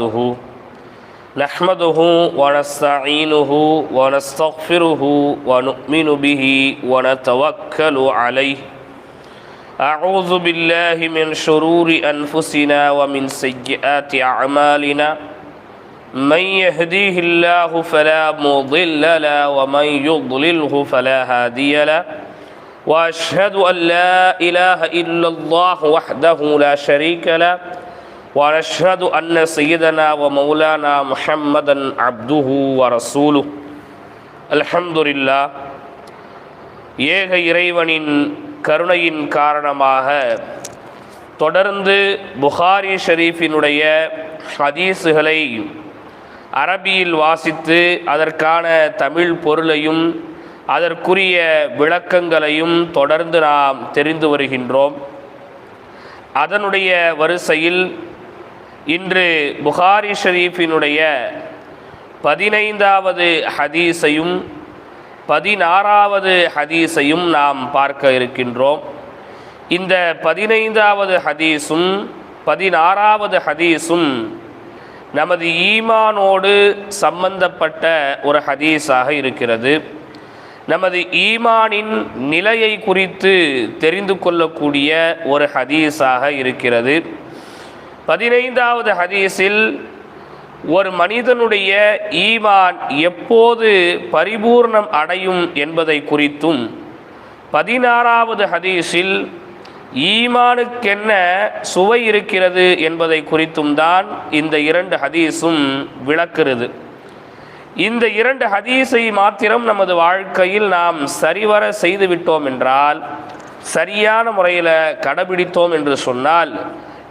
وبركاته نحمده ونستعينه ونستغفره ونؤمن به ونتوكل عليه. أعوذ بالله من شرور أنفسنا ومن سيئات أعمالنا. من يهديه الله فلا مضل له ومن يضلله فلا هادي له. وأشهد أن لا إله إلا الله وحده لا شريك له. ونشهد ان سيدنا ومولانا محمدا عبده ورسوله الحمد لله ஏக இறைவனின் கருணையின் காரணமாக தொடர்ந்து புகாரி ஷரீஃபினுடைய ஹதீஸுகளை அரபியில் வாசித்து அதற்கான தமிழ் பொருளையும் அதற்குரிய விளக்கங்களையும் தொடர்ந்து நாம் தெரிந்து வருகின்றோம் அதனுடைய வரிசையில் இன்று புகாரி ஷரீஃபினுடைய பதினைந்தாவது ஹதீஸையும் பதினாறாவது ஹதீஸையும் நாம் பார்க்க இருக்கின்றோம். இந்த பதினைந்தாவது ஹதீஸும் பதினாறாவது ஹதீஸும் நமது ஈமானோடு சம்பந்தப்பட்ட ஒரு ஹதீஸாக இருக்கிறது. நமது ஈமானின் நிலையை குறித்து தெரிந்து கொள்ளக்கூடிய ஒரு ஹதீஸாக இருக்கிறது. பதினைந்தாவது ஹதீஸில் ஒரு மனிதனுடைய ஈமான் எப்போது பரிபூர்ணம் அடையும் என்பதை குறித்தும் பதினாறாவது ஹதீஸில் ஈமானுக்கென்ன சுவை இருக்கிறது என்பதை குறித்தும் தான் இந்த இரண்டு ஹதீஸும் விளக்குகிறது. இந்த இரண்டு ஹதீஸை மாத்திரம் நமது வாழ்க்கையில் நாம் சரிவர செய்துவிட்டோம் என்றால் சரியான முறையில் கடைபிடித்தோம் என்று சொன்னால்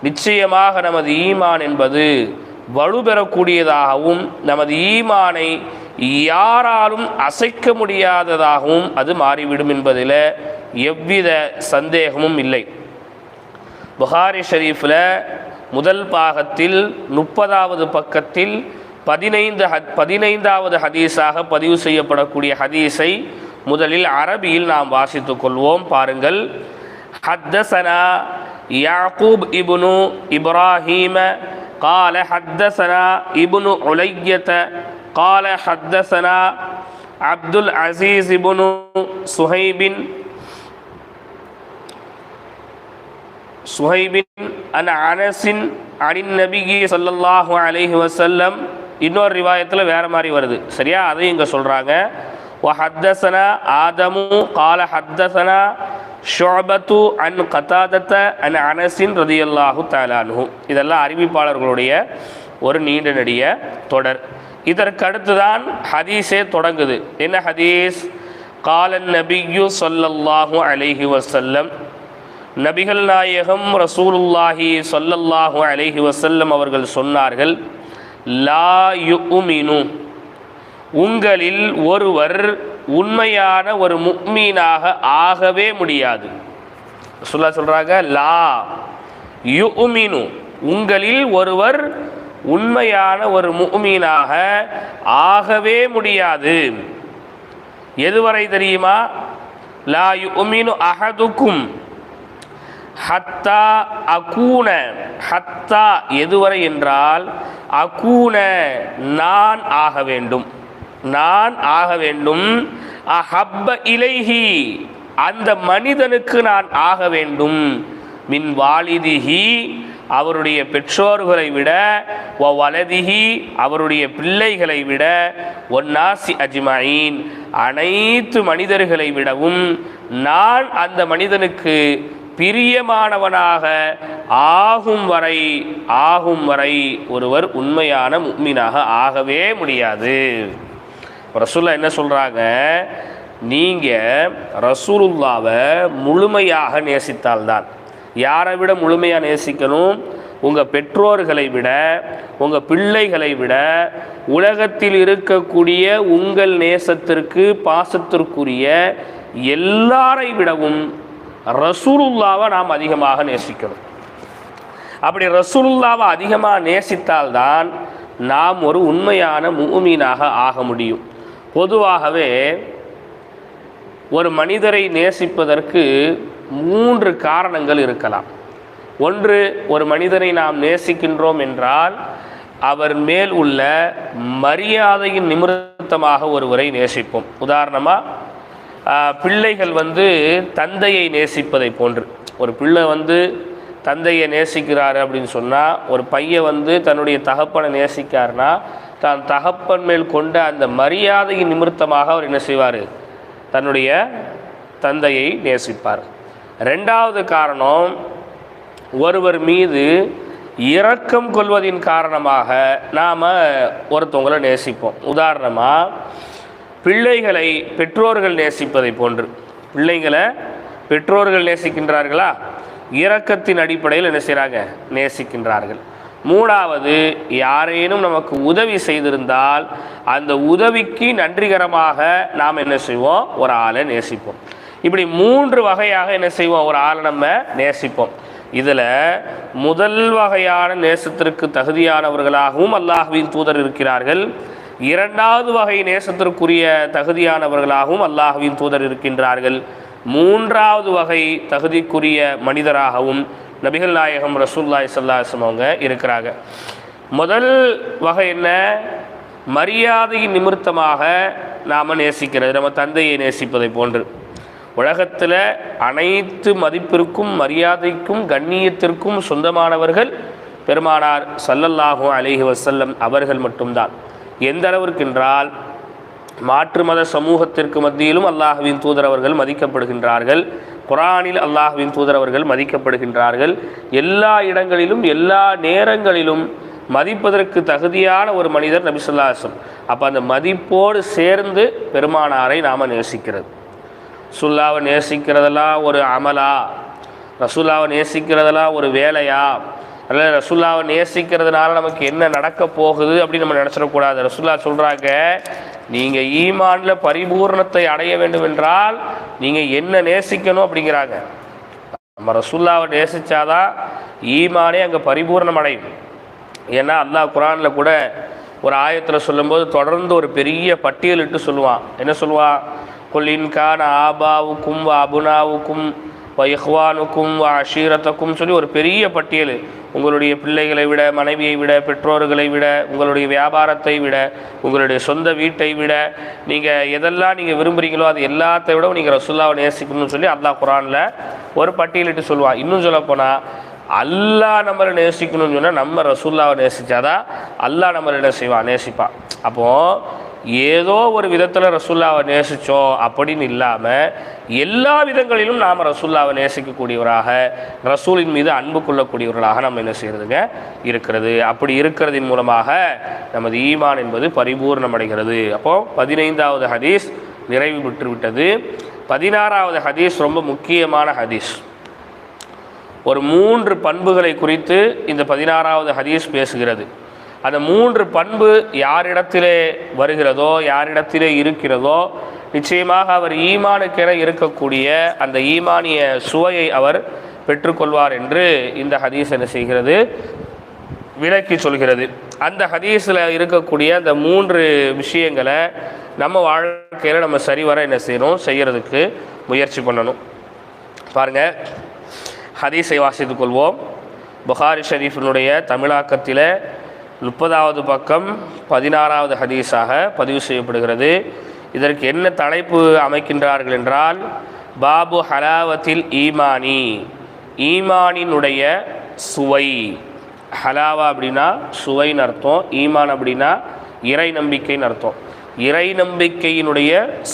நிச்சயமாக நமது ஈமான் என்பது வலுப்பெறக்கூடியதாகவும் நமது ஈமானை யாராலும் அசைக்க முடியாததாகவும் அது மாறிவிடும் என்பதில் எவ்வித சந்தேகமும் இல்லை. புகாரி ஷரீஃபில் முதல் பாகத்தில் முப்பதாவது பக்கத்தில் பதினைந்து ஹத் பதினைந்தாவது ஹதீஸாக பதிவு செய்யப்படக்கூடிய ஹதீஸை முதலில் அரபியில் நாம் வாசித்துக் கொள்வோம். பாருங்கள். ஹத்தசனா யாக்கூப் இப்னு இப்ராஹீம قال حدثنا ابن علية قال حدثنا عبد العزيز بن صهيب صهيب عن أنس عن النبي صلى الله عليه وسلم இன்னொரு ரிவாயத்தில் வேறு மாதிரி வருது சரியா அதையும் இங்கே சொல்கிறாங்க வ ஹத்தசனா ஆதமு கால ஹத்தசனா ஷோபத்து அன் கத்தாதத்த அன் அனசின் ரதியல்லாஹு தாலானு இதெல்லாம் அறிவிப்பாளர்களுடைய ஒரு நீண்ட நெடிய தொடர். இதற்கு அடுத்துதான் ஹதீஸே தொடங்குது. என்ன ஹதீஸ்? காலன் நபியு சொல்லல்லாஹு அலைஹி வசல்லம் நபிகள் நாயகம் ரசூலுல்லாஹி சொல்லல்லாஹு அலைஹி வசல்லம் அவர்கள் சொன்னார்கள் லா யுமினு. உங்களில் ஒருவர் உண்மையான ஒரு முக்மீனாக ஆகவே முடியாது. சொல்ல சொல்கிறாங்க லா யுமினு உங்களில் ஒருவர் உண்மையான ஒரு முக்மீனாக ஆகவே முடியாது. எதுவரை தெரியுமா? லா யு உமீனு அகதுக்கும் ஹத்தா அகூன ஹத்தா எதுவரை என்றால் அகூன நான் ஆக வேண்டும். நான் ஆக வேண்டும். அஹப்ப இலைஹி. அந்த மனிதனுக்கு நான் ஆக வேண்டும். மின் வாலிதிஹி. அவருடைய பெற்றோர்களை விட ஒ வலதிகி அவருடைய பிள்ளைகளை விட ஒன்னாசி அஜ்மாயின். அனைத்து மனிதர்களை விடவும் நான் அந்த மனிதனுக்கு பிரியமானவனாக ஆகும் வரை ஆகும் வரை ஒருவர் உண்மையான முக்மீனாக ஆகவே முடியாது. ரசூல்லா என்ன சொல்கிறாங்க நீங்கள் ரசூலுல்லாவை முழுமையாக நேசித்தால்தான். யாரை விட முழுமையாக நேசிக்கணும்? உங்கள் பெற்றோர்களை விட உங்கள் பிள்ளைகளை விட உலகத்தில் இருக்கக்கூடிய உங்கள் நேசத்திற்கு பாசத்திற்குரிய எல்லாரை விடவும் ரசூலுல்லாவை நாம் அதிகமாக நேசிக்கணும். அப்படி ரசூலுல்லாவை அதிகமாக நேசித்தால்தான் நாம் ஒரு உண்மையான மூமீனாக ஆக முடியும். பொதுவாகவே ஒரு மனிதரை நேசிப்பதற்கு மூன்று காரணங்கள் இருக்கலாம். ஒன்று ஒரு மனிதனை நாம் நேசிக்கின்றோம் என்றால் அவர் மேல் உள்ள மரியாதையின் நிமித்தமாக ஒருவரை நேசிப்போம். உதாரணமாக பிள்ளைகள் வந்து தந்தையை நேசிப்பதை போன்று. ஒரு பிள்ளை வந்து தந்தையை நேசிக்கிறாரு அப்படின்னு சொன்னால் ஒரு பையன் வந்து தன்னுடைய தகப்பனை நேசிக்காருன்னா தான் தகப்பன் மேல் கொண்ட அந்த மரியாதையின் நிமித்தமாக அவர் என்ன செய்வார்? தன்னுடைய தந்தையை நேசிப்பார். ரெண்டாவது காரணம் ஒருவர் மீது இரக்கம் கொள்வதின் காரணமாக நாம் ஒருத்தவங்களை நேசிப்போம். உதாரணமாக பிள்ளைகளை பெற்றோர்கள் நேசிப்பதை போன்று. பிள்ளைங்களை பெற்றோர்கள் நேசிக்கின்றார்களா? இரக்கத்தின் அடிப்படையில் என்ன செய்கிறாங்க நேசிக்கின்றார்கள். மூணாவது யாரேனும் நமக்கு உதவி செய்திருந்தால் அந்த உதவிக்கு நன்றிகரமாக நாம் என்ன செய்வோம்? ஒரு ஆளை நேசிப்போம். இப்படி மூன்று வகையாக என்ன செய்வோம்? ஒரு ஆளை நம்ம நேசிப்போம். இதில் முதல் வகையான நேசத்திற்கு தகுதியானவர்களாகவும் அல்லாஹுவின் தூதர் இருக்கிறார்கள். இரண்டாவது வகை நேசத்திற்குரிய தகுதியானவர்களாகவும் அல்லாஹுவின் தூதர் இருக்கின்றார்கள். மூன்றாவது வகை தகுதிக்குரிய மனிதராகவும் நபிகள் நாயகம் ரசூல்லாய் சல்லாஹம் அவங்க இருக்கிறாங்க. முதல் வகை என்ன? மரியாதையின் நிமித்தமாக நாம் நேசிக்கிறது நம்ம தந்தையை நேசிப்பதை போன்று. உலகத்தில் அனைத்து மதிப்பிற்கும் மரியாதைக்கும் கண்ணியத்திற்கும் சொந்தமானவர்கள் பெருமானார் சல்லல்லாஹூ அலிஹி வசல்லம் அவர்கள் மட்டும்தான். எந்த அளவிற்கு என்றால் மாற்று மத சமூகத்திற்கு மத்தியிலும் அல்லாஹுவின் தூதரவர்கள் மதிக்கப்படுகின்றார்கள். குரானில் அல்லாஹுவின் தூதரவர்கள் மதிக்கப்படுகின்றார்கள். எல்லா இடங்களிலும் எல்லா நேரங்களிலும் மதிப்பதற்கு தகுதியான ஒரு மனிதர் நபிசுல்லாசம் அப்போ அந்த மதிப்போடு சேர்ந்து பெருமானாரை நாம் நேசிக்கிறது. ரசுல்லாவை நேசிக்கிறதெல்லாம் ஒரு அமலா ரசுல்லாவை நேசிக்கிறதெல்லாம் ஒரு வேலையா? அல்ல ரசுல்லாவை நேசிக்கிறதுனால நமக்கு என்ன நடக்க போகுது அப்படின்னு நம்ம நினச்சிடக்கூடாது. ரசுல்லா சொல்கிறாங்க நீங்கள் ஈமானில் பரிபூர்ணத்தை அடைய வேண்டும் என்றால் நீங்கள் என்ன நேசிக்கணும் அப்படிங்கிறாங்க. நம்ம ரசுல்லாவை நேசித்தாதான் ஈமானே அங்கே பரிபூர்ணம் அடையும் ஏன்னா அல்லாஹ் குரானில் கூட ஒரு ஆயத்தில் சொல்லும்போது தொடர்ந்து ஒரு பெரிய பட்டியலிட்டு சொல்லுவான். என்ன சொல்லுவான்? கொல்லின்கான் ஆபாவுக்கும் அபுனாவுக்கும் இஹ்வானுக்கும் அஷீரத்துக்கும் சொல்லி ஒரு பெரிய பட்டியல். உங்களுடைய பிள்ளைகளை விட மனைவியை விட பெற்றோர்களை விட உங்களுடைய வியாபாரத்தை விட உங்களுடைய சொந்த வீட்டை விட நீங்கள் எதெல்லாம் நீங்கள் விரும்புகிறீங்களோ அது எல்லாத்தை விட நீங்கள் ரசுல்லாவை நேசிக்கணும்னு சொல்லி அல்லாஹ் குரானில் ஒரு பட்டியலிட்டு சொல்லுவான். இன்னும் சொல்லப்போனால் அல்லாஹ் நம்மளை நேசிக்கணும்னு சொன்னால் நம்ம ரசுல்லாவை நேசித்தாதான் அல்லாஹ் நம்மளை என்ன செய்வான்? நேசிப்பான். அப்போது ஏதோ ஒரு விதத்தில் ரசுல்லாவை நேசித்தோம் அப்படின்னு இல்லாமல் எல்லா விதங்களிலும் நாம் ரசுல்லாவை நேசிக்கக்கூடியவராக ரசூலின் மீது அன்பு கொள்ளக்கூடியவர்களாக நம்ம என்ன செய்கிறதுங்க இருக்கிறது. அப்படி இருக்கிறதின் மூலமாக நமது ஈமான் என்பது பரிபூர்ணமடைகிறது. அப்போது பதினைந்தாவது ஹதீஸ் நிறைவு பெற்று விட்டது பதினாறாவது ஹதீஸ் ரொம்ப முக்கியமான ஹதீஸ். ஒரு மூன்று பண்புகளை குறித்து இந்த பதினாறாவது ஹதீஸ் பேசுகிறது. அந்த மூன்று பண்பு யாரிடத்திலே வருகிறதோ யாரிடத்திலே இருக்கிறதோ நிச்சயமாக அவர் ஈமானுக்கென இருக்கக்கூடிய அந்த ஈமானிய சுவையை அவர் பெற்றுக்கொள்வார் என்று இந்த ஹதீஸ் என்ன செய்கிறது? விளக்கி சொல்கிறது. அந்த ஹதீஸில் இருக்கக்கூடிய அந்த மூன்று விஷயங்களை நம்ம வாழ்க்கையில் நம்ம சரிவர என்ன செய்யணும்? செய்கிறதுக்கு முயற்சி பண்ணணும். பாருங்கள் ஹதீஸை வாசித்துக் கொள்வோம். புகாரி ஷரீஃபினுடைய தமிழாக்கத்தில் முப்பதாவது பக்கம் பதினாறாவது ஹதீஸாக பதிவு செய்யப்படுகிறது. இதற்கு என்ன தலைப்பு அமைக்கின்றார்கள் என்றால் பாபு ஹலாவத்தில் ஈமானி. ஈமானினுடைய சுவை. ஹலாவா அப்படின்னா சுவைன்னு அர்த்தம். ஈமான் அப்படின்னா இறை நம்பிக்கைன்னு அர்த்தம். இறை நம்பிக்கையினுடைய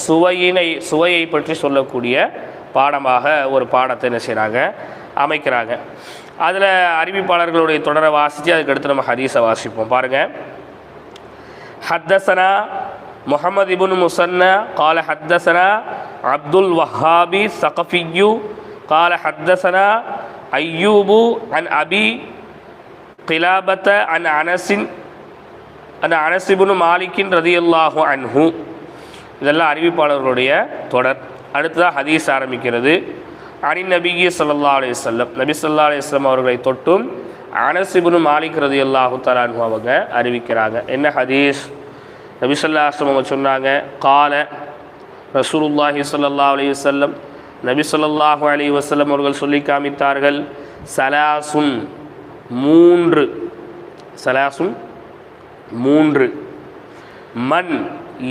சுவையினை சுவையை பற்றி சொல்லக்கூடிய பாடமாக ஒரு பாடத்தை என்ன செய்கிறாங்க அமைக்கிறாங்க. அதில் அறிவிப்பாளர்களுடைய தொடரை வாசித்து அதுக்கு அடுத்து நம்ம ஹதீஸை வாசிப்போம். பாருங்கள் ஹத்தசனா முகமது இபுன் முசன்னா கால ஹத்தசனா அப்துல் வஹாபி சகஃபியு கால ஹத்தசனா ஐயூபு அன் அபி கிலாபத்த அன் அனசின் அந்த அனசிபுனு மாலிக்கின் ரதியுல்லாஹு அன்ஹு. இதெல்லாம் அறிவிப்பாளர்களுடைய தொடர். அடுத்ததாக ஹதீஸ் ஆரம்பிக்கிறது. அனி நபிகி சல்லா அலி சொல்லம் நபி சொல்லா அலிஸ்லாம் அவர்களை தொட்டும் அனசிபுனு மாலிக் ரதி அல்லாஹு தலான்ஹு அவங்க அறிவிக்கிறாங்க. என்ன ஹதீஸ்? நபி சொல்லா அஸ்லம் அவங்க சொன்னாங்க கால ரசூலுல்லாஹி சல்லா அலி வல்லம் நபி சொல்லாஹு அலி வசல்லம் அவர்கள் சொல்லி காமித்தார்கள் சலாசும் மூன்று சலாசும் மூன்று. மண்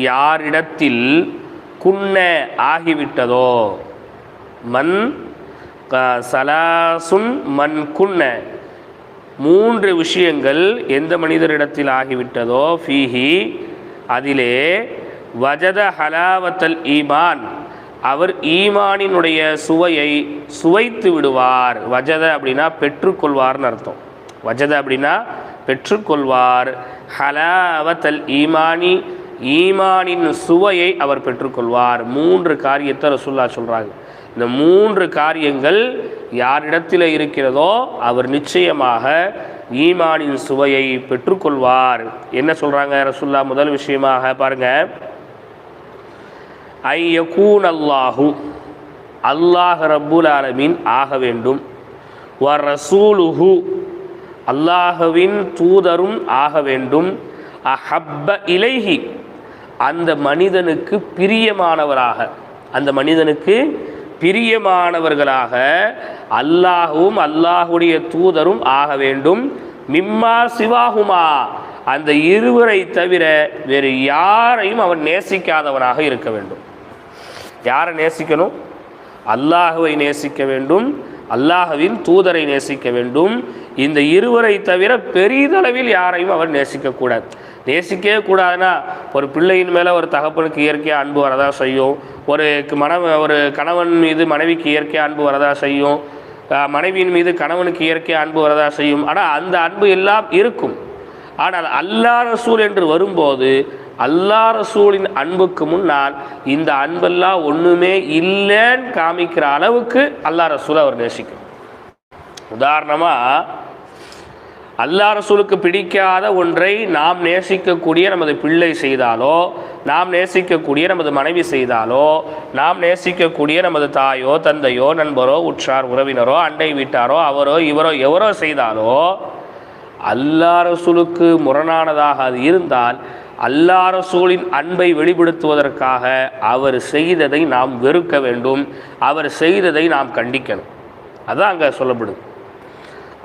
யாரிடத்தில் குன்ன ஆகிவிட்டதோ மண் க- சலாசுன் மண் குன்ன. மூன்று விஷயங்கள் எந்த மனிதரிடத்தில் ஆகிவிட்டதோ ஃபீஹி அதிலே வஜத ஹலாவத்தல் ஈமான். அவர் ஈமானினுடைய சுவையை சுவைத்து விடுவார். வஜத அப்படின்னா பெற்றுக்கொள்வார்னு அர்த்தம். வஜத அப்படின்னா பெற்றுக்கொள்வார். ஹலாவத்தல் ஈமானி ஈமானின் சுவையை அவர் பெற்றுக்கொள்வார். மூன்று காரியத்தை ரசுல்லா சொல்கிறாங்க இந்த மூன்று காரியங்கள் யாரிடத்தில் இருக்கிறதோ அவர் நிச்சயமாக ஈமானின் சுவையை பெற்றுக்கொள்வார். என்ன சொல்கிறாங்க ரசுல்லா முதல் விஷயமாக பாருங்க. ஐயகூன் அல்லாஹு அல்லாஹ் ரப்புல் ஆலமீன் ஆக வேண்டும். வ ரசூலுஹு அல்லாஹுவின் தூதரும் ஆக வேண்டும். அஹப்ப இலைஹி அந்த மனிதனுக்கு பிரியமானவராக அந்த மனிதனுக்கு பிரியமானவர்களாக அல்லாஹுவும் அல்லாஹுடைய தூதரும் ஆக வேண்டும். மிம்மா சிவாகுமா அந்த இருவரை தவிர வேறு யாரையும் அவன் நேசிக்காதவனாக இருக்க வேண்டும். யாரை நேசிக்கணும்? அல்லாஹுவை நேசிக்க வேண்டும். அல்லாஹுவின் தூதரை நேசிக்க வேண்டும். இந்த இருவரை தவிர பெரிதளவில் யாரையும் அவர் நேசிக்கக்கூடாது. நேசிக்கவே கூடாதுன்னா ஒரு பிள்ளையின் மேலே ஒரு தகப்பனுக்கு இயற்கையாக அன்பு வரதா செய்யும். ஒரு மன ஒரு கணவன் மீது மனைவிக்கு இயற்கையாக அன்பு வரதா செய்யும். மனைவியின் மீது கணவனுக்கு இயற்கையாக அன்பு வரதா செய்யும். ஆனால் அந்த அன்பு எல்லாம் இருக்கும். ஆனால் அல்லா ரசூல் என்று வரும்போது அல்லா ரசூலின் அன்புக்கு முன்னால் இந்த அன்பெல்லாம் ஒன்றுமே இல்லைன்னு காமிக்கிற அளவுக்கு அல்லா ரசூலை அவர் நேசிக்கும். உதாரணமாக அல்லா ரசூலுக்கு பிடிக்காத ஒன்றை நாம் நேசிக்கக்கூடிய நமது பிள்ளை செய்தாலோ நாம் நேசிக்கக்கூடிய நமது மனைவி செய்தாலோ நாம் நேசிக்கக்கூடிய நமது தாயோ தந்தையோ நண்பரோ உற்றார் உறவினரோ அண்டை வீட்டாரோ அவரோ இவரோ எவரோ செய்தாலோ அல்லா ரசூலுக்கு முரணானதாக அது இருந்தால் அல்லா ரசூலின் அன்பை வெளிப்படுத்துவதற்காக அவர் செய்ததை நாம் வெறுக்க வேண்டும் அவர் செய்ததை நாம் கண்டிக்கணும். அதுதான் அங்கே சொல்லப்படுது.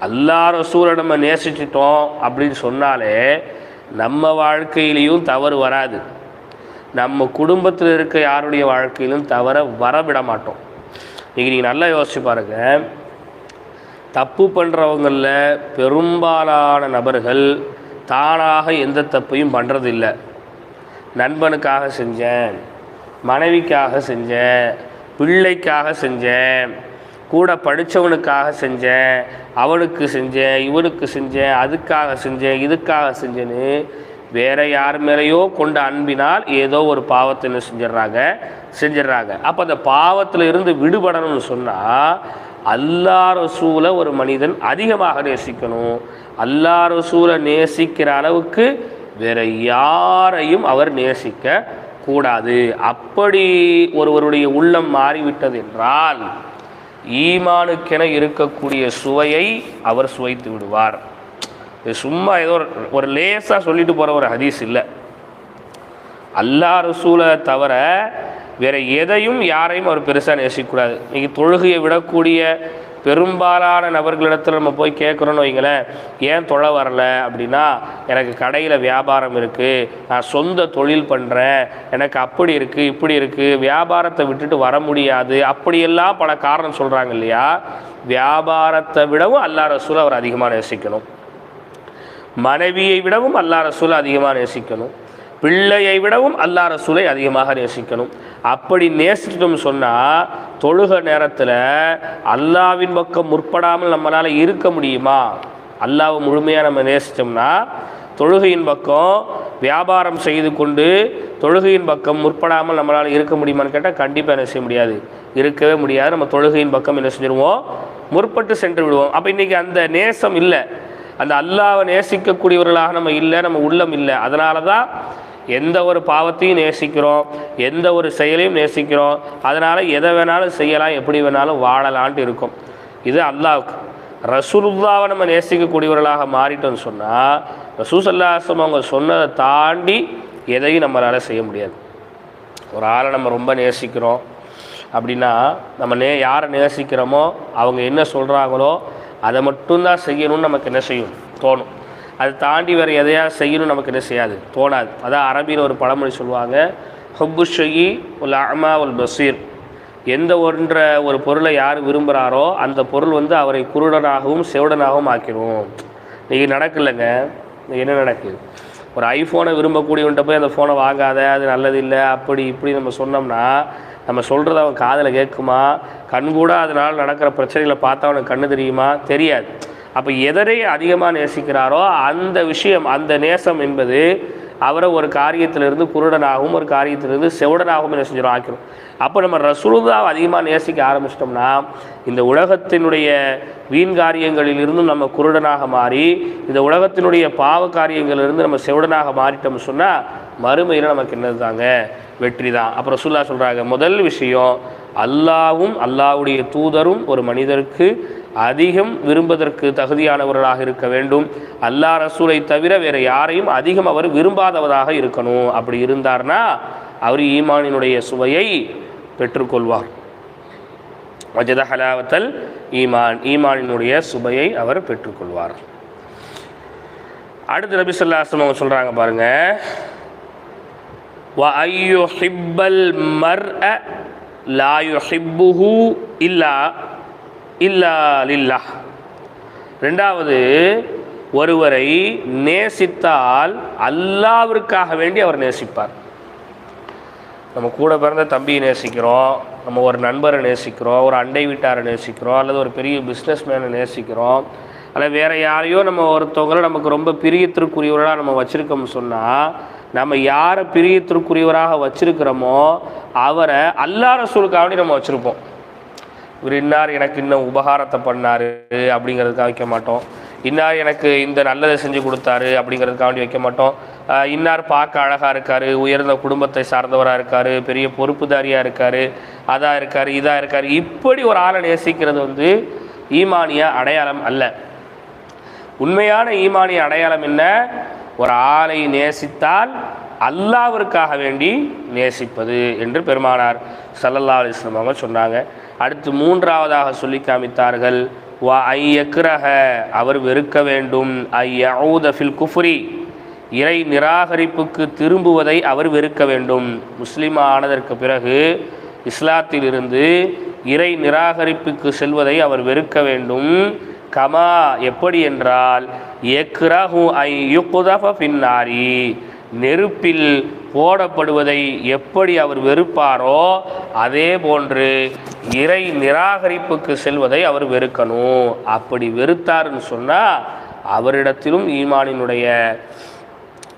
அல்லா ரசூலை நம்ம நேசிச்சிட்டோம் அப்படின்னு சொன்னாலே நம்ம வாழ்க்கையிலையும் தவறு வராது. நம்ம குடும்பத்தில் இருக்க யாருடைய வாழ்க்கையிலும் தவற வரவிட மாட்டோம். இன்றைக்கி நீங்கள் நல்லா யோசிச்சு பாருங்க. தப்பு பண்ணுறவங்களில் பெரும்பாலான நபர்கள் தானாக எந்த தப்பையும் பண்ணுறதில்ல நண்பனுக்காக செஞ்சேன் மனைவிக்காக செஞ்சேன் பிள்ளைக்காக செஞ்சேன் கூட படித்தவனுக்காக செஞ்சேன் அவனுக்கு செஞ்சேன் இவனுக்கு செஞ்சேன் அதுக்காக செஞ்சேன் இதுக்காக செஞ்சேன்னு வேற யார் மேலேயோ கொண்ட அன்பினால் ஏதோ ஒரு பாவத்தை செஞ்சிடறாங்க? செஞ்சிடுறாங்க. அப்போ அந்த பாவத்தில் இருந்து விடுபடணும்னு சொன்னால் அல்லா ரசூலை ஒரு மனிதன் அதிகமாக நேசிக்கணும். அல்லா ரசூலை நேசிக்கிற அளவுக்கு வேற யாரையும் அவர் நேசிக்க கூடாது. அப்படி ஒருவருடைய உள்ளம் மாறிவிட்டது என்றால் ஈமானுக்கென இருக்கக்கூடிய சுவையை அவர் சுவைத்து விடுவார். இது சும்மா ஏதோ ஒரு ஒரு லேசாக சொல்லிட்டு போகிற ஒரு ஹதீஸ் இல்லை. அல்லா ரசூலை தவிர வேற எதையும் யாரையும் அவர் பெருசாக நேசிக்கக்கூடாது இன்னைக்கு தொழுகையை விடக்கூடிய பெரும்பாலான நபர்களிடத்தில் நம்ம போய் கேட்குறோன்னு வைங்களேன் ஏன் தொலை வரல? அப்படின்னா எனக்கு கடையில் வியாபாரம் இருக்குது நான் சொந்த தொழில் பண்ணுறேன் எனக்கு அப்படி இருக்குது இப்படி இருக்குது வியாபாரத்தை விட்டுட்டு வர முடியாது. அப்படியெல்லாம் பல காரணம் சொல்கிறாங்க இல்லையா? வியாபாரத்தை விடவும் அல்லா ரசூல் அவர் அதிகமாக நேசிக்கணும். மனைவியை விடவும் அல்லா ரசூல் அதிகமாக நேசிக்கணும். பிள்ளையை விடவும் அல்லா ரசூலை அதிகமாக நேசிக்கணும். அப்படி நேசிச்சிட்டோம்னு சொன்னால் தொழுக நேரத்தில் அல்லாவின் பக்கம் முற்படாமல் நம்மளால் இருக்க முடியுமா? அல்லாவை முழுமையாக நம்ம நேசித்தோம்னா தொழுகையின் பக்கம் வியாபாரம் செய்து கொண்டு தொழுகையின் பக்கம் முற்படாமல் நம்மளால் இருக்க முடியுமான்னு கேட்டால் கண்டிப்பாக என்ன செய்ய முடியாது. இருக்கவே முடியாது. நம்ம தொழுகையின் பக்கம் என்ன செஞ்சிருவோம்? முற்பட்டு சென்று விடுவோம். அப்போ இன்றைக்கி அந்த நேசம் இல்லை. அந்த அல்லாவை நேசிக்கக்கூடியவர்களாக நம்ம இல்லை நம்ம உள்ளம் இல்லை. அதனால தான் எந்த ஒரு பாவத்தையும் நேசிக்கிறோம் எந்த ஒரு செயலையும் நேசிக்கிறோம் அதனால் எதை வேணாலும் செய்யலாம் எப்படி வேணாலும் வாழலான்ட்டு இருக்கும். இது அல்லாவுக்கு ரசூலுல்லாவை நம்ம நேசிக்கக்கூடியவர்களாக மாறிட்டோம்னு சொன்னால் ரசூசல்லாசம் அவங்க சொன்னதை தாண்டி எதையும் நம்மளால் செய்ய முடியாது. ஒரு ஆளை நம்ம ரொம்ப நேசிக்கிறோம் அப்படின்னா நம்ம நே யாரை நேசிக்கிறோமோ அவங்க என்ன சொல்கிறாங்களோ அதை மட்டும்தான் செய்யணும்னு நமக்கு என்ன செய்யும்? தோணும். அதை தாண்டி வேறு எதையா செய்யணும் நமக்கு என்ன செய்யாது? தோணாது. அதான் அரபியில் ஒரு பழமொழி சொல்லுவாங்க ஹொப்பு ஷொயி உல் அமா உல் பசீர். எந்த ஒன்ற ஒரு பொருளை யார் விரும்புகிறாரோ அந்த பொருள் வந்து அவரை குருடனாகவும் செவுடனாகவும் ஆக்கிடும் இன்றைக்கி நடக்கலைங்க என்ன நடக்குது ஒரு ஐஃபோனை விரும்பக்கூடியவன்ட்ட போய் அந்த ஃபோனை வாங்காத அது நல்லது இல்லை அப்படி இப்படி நம்ம சொன்னோம்னா நம்ம சொல்கிறத அவன் காதில் கேட்குமா? கண் கூட அதனால் நடக்கிற பிரச்சனைகளை பார்த்தா அவனுக்கு கண்ணு தெரியுமா? தெரியாது. அப்போ எதரை அதிகமாக நேசிக்கிறாரோ அந்த விஷயம் அந்த நேசம் என்பது அவரை ஒரு காரியத்திலிருந்து குருடனாகவும் ஒரு காரியத்திலிருந்து செவுடனாகவும் என்ன செஞ்சிடும் ஆக்கிரும். அப்போ நம்ம ரசூலுதாவை அதிகமாக நேசிக்க ஆரம்பிச்சிட்டோம்னா இந்த உலகத்தினுடைய வீண் காரியங்களிலிருந்தும் நம்ம குருடனாக மாறி இந்த உலகத்தினுடைய பாவ காரியங்களிலிருந்து நம்ம செவுடனாக மாறிட்டோம்னு சொன்னால் மறுமையில் நமக்கு என்னது தாங்க? வெற்றி தான். அப்புறம் சுல்லா சொல்கிறாங்க முதல் விஷயம் அல்லாவும் அல்லாவுடைய தூதரும் ஒரு மனிதருக்கு அதிகம் விரும்புவதற்கு தகுதியானவர்களாக இருக்க வேண்டும். அல்லா ரசூலை தவிர வேறு யாரையும் அதிகம் அவர் விரும்பாதவதாக இருக்கணும். அப்படி இருந்தார்னா அவர் ஈமானினுடைய சுவையை பெற்றுக்கொள்வார். வஜத ஹலாவத்தல் ஈமான் ஈமானினுடைய சுவையை அவர் பெற்றுக்கொள்வார். அடுத்து நபி சொல்லாசம் அவங்க சொல்கிறாங்க பாருங்க ஐயோ ஹிப்பல் மர் லாயு ஹிப்புஹூ இல்லா லில்லா. ரெண்டாவது ஒருவரை நேசித்தால் அல்லாவிற்காக வேண்டி அவர் நேசிப்பார். நம்ம கூட பிறந்த தம்பியை நேசிக்கிறோம் நம்ம ஒரு நண்பரை நேசிக்கிறோம் ஒரு அண்டை வீட்டாரை நேசிக்கிறோம் அல்லது ஒரு பெரிய பிஸ்னஸ் மேனை நேசிக்கிறோம் அல்ல வேறு யாரையோ நம்ம ஒருத்தவங்களை நமக்கு ரொம்ப பிரியத்திற்குரியவராக நம்ம வச்சுருக்கோம்னு சொன்னால் நம்ம யாரை பிரியத்திற்குரியவராக வச்சுருக்கிறோமோ அவரை அல்லா ரசூலுக்காக வேண்டி நம்ம வச்சுருப்போம். இவர் இன்னார் எனக்கு இன்னும் உபகாரத்தை பண்ணார் அப்படிங்கிறதுக்காக வைக்க மாட்டோம். இன்னார் எனக்கு இந்த நல்லதை செஞ்சு கொடுத்தாரு அப்படிங்கிறதுக்காண்டி வைக்க மாட்டோம். இன்னார் பார்க்க அழகாக இருக்கார் உயர்ந்த குடும்பத்தை சார்ந்தவராக இருக்கார் பெரிய பொறுப்புதாரியாக இருக்கார் அதாக இருக்கார் இதாக இருக்கார். இப்படி ஒரு ஆளை நேசிக்கிறது வந்து ஈமானிய அடையாளம் அல்ல. உண்மையான ஈமானிய அடையாளம் என்ன? ஒரு ஆளை நேசித்தால் அல்லாவிற்காக வேண்டி நேசிப்பது என்று பெருமானார் சல்லல்லா அலிஸ்லாம் அவங்க சொன்னாங்க. அடுத்து மூன்றாவதாக சொல்லி காமித்தார்கள். வா ஐயக்ரஹ அவர் வெறுக்க வேண்டும். ஐயஊத ஃபில் குஃப்ரி இறை நிராகரிப்புக்கு திரும்புவதை அவர் வெறுக்க வேண்டும். முஸ்லீம் ஆனதற்கு பிறகு இஸ்லாத்திலிருந்து இறை நிராகரிப்புக்கு செல்வதை அவர் வெறுக்க வேண்டும். கமா எப்படி என்றால் எக்ரஹு ஐ யுக்குதஃப பின்னாரி நெருப்பில் போடப்படுவதை எப்படி அவர் வெறுப்பாரோ அதே போன்று இறை நிராகரிப்புக்கு செல்வதை அவர் வெறுக்கணும். அப்படி வெறுத்தாருன்னு சொன்னால் அவரிடத்திலும் ஈமானினுடைய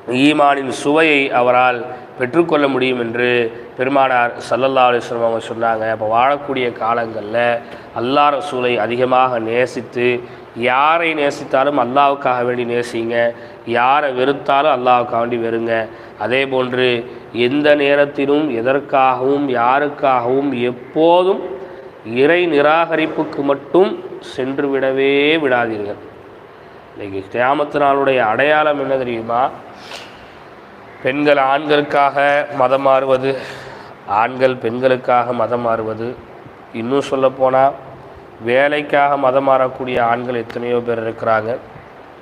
ஈமானின் சுவையை அவரால் பெற்றுக்கொள்ள முடியும் என்று பெருமானார் சல்லல்லா அலிஸ்லாம் அவங்க சொன்னாங்க. அப்போ வாழக்கூடிய காலங்களில் அல்லா ரசூலை அதிகமாக நேசித்து யாரை நேசித்தாலும் அல்லாவுக்காக வேண்டி நேசிங்க. யாரை வெறுத்தாலும் அல்லாவுக்காக வேண்டி வெறுங்க. அதே போன்று எந்த நேரத்திலும் எதற்காகவும் யாருக்காகவும் எப்போதும் இறை நிராகரிப்புக்கு மட்டும் சென்று விடவே விடாதீர்கள். இன்றைக்கு கியாமத்து நாளுடைய அடையாளம் என்ன தெரியுமா? பெண்கள் ஆண்களுக்காக மதம் மாறுவது ஆண்கள் பெண்களுக்காக மதம் மாறுவது. இன்னும் சொல்லப்போனால் வேலைக்காக மதம் மாறக்கூடிய ஆண்கள் எத்தனையோ பேர் இருக்கிறாங்க.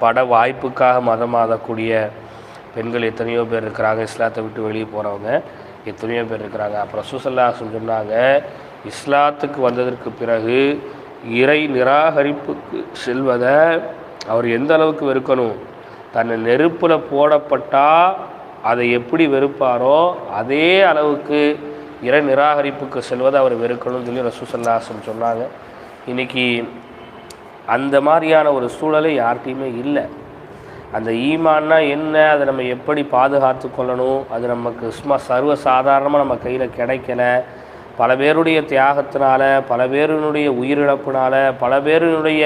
பட வாய்ப்புக்காக மதம் மாறக்கூடிய பெண்கள் எத்தனையோ பேர் இருக்கிறாங்க. இஸ்லாத்தை விட்டு வெளியே போகிறவங்க எத்தனையோ பேர் இருக்கிறாங்க. அப்புறம் சுசல்லாசன் சொன்னாங்க இஸ்லாத்துக்கு வந்ததற்கு பிறகு இறை நிராகரிப்புக்கு செல்வதை அவர் எந்த அளவுக்கு வெறுக்கணும்? தன்னை நெருப்பில் போடப்பட்டால் அதை எப்படி வெறுப்பாரோ அதே அளவுக்கு இறை நிராகரிப்புக்கு செல்வதை அவர் வெறுக்கணும்னு சொல்லி ரசூசல்லாசன் சொன்னாங்க. இன்றைக்கி அந்த மாதிரியான ஒரு சூழலை யார்கிட்டையுமே இல்லை. அந்த ஈமான்னா என்ன அதை நம்ம எப்படி பாதுகாத்து கொள்ளணும் அது நமக்கு சும்மா சர்வ சாதாரணமாக நம்ம கையில் கிடைக்கல. பல பேருடைய தியாகத்தினால பல பேருனுடைய உயிரிழப்பினால பல பேருனுடைய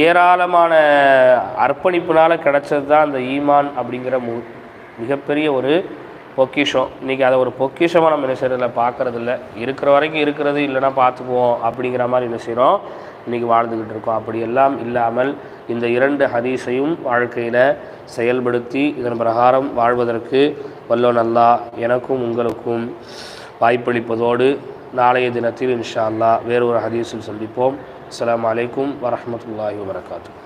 ஏராளமான அர்ப்பணிப்பினால் கிடைச்சது தான் அந்த ஈமான் அப்படிங்கிற மு மிகப்பெரிய ஒரு பொக்கிஷம். இன்றைக்கி அதை ஒரு பொக்கிஷமாக நம்ம என்ன செய்யறதில்ல பார்க்குறதில்ல. இருக்கிற வரைக்கும் இருக்கிறது இல்லைன்னா பார்த்துக்குவோம் அப்படிங்கிற மாதிரி என்ன செய்கிறோம் இன்றைக்கி வாழ்ந்துக்கிட்டு இருக்கோம். அப்படி எல்லாம் இல்லாமல் இந்த இரண்டு ஹதீஸையும் வாழ்க்கையில் செயல்படுத்தி இதன் பிரகாரம் வாழ்வதற்கு வல்லோ நல்லா எனக்கும் உங்களுக்கும் வாய்ப்பளிப்பதோடு நாளைய தினத்தில் இன்ஷா வேறு ஒரு ஹதீஸில் சந்திப்போம். அஸ்ஸலாமு அலைக்கும் வரஹ்மத்துல்லாஹி வபரகாத்துஹு.